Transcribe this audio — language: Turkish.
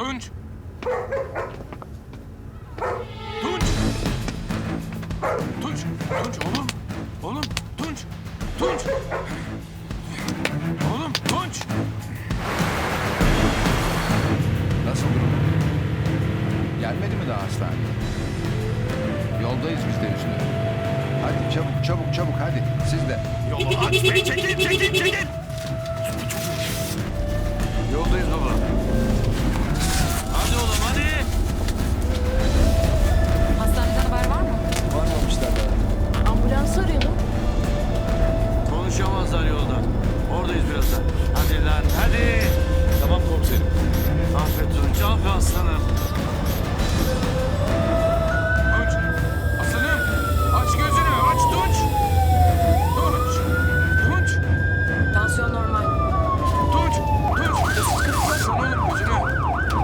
Tunç! Tunç! Tunç! Tunç oğlum! Oğlum! Tunç! Tunç! Oğlum Tunç! Nasıl durum? Gelmedi mi daha hastane? Yoldayız biz de Hüsnü. Hadi çabuk çabuk çabuk hadi siz de. Yolu açmayın! Çekil! Çekil! Çekil! Yoldayız baba. Konuşamazlar yolda. Oradayız birazdan. Hadi lan hadi! Tamam komiserim. Affet Tunç, ah be aslanım.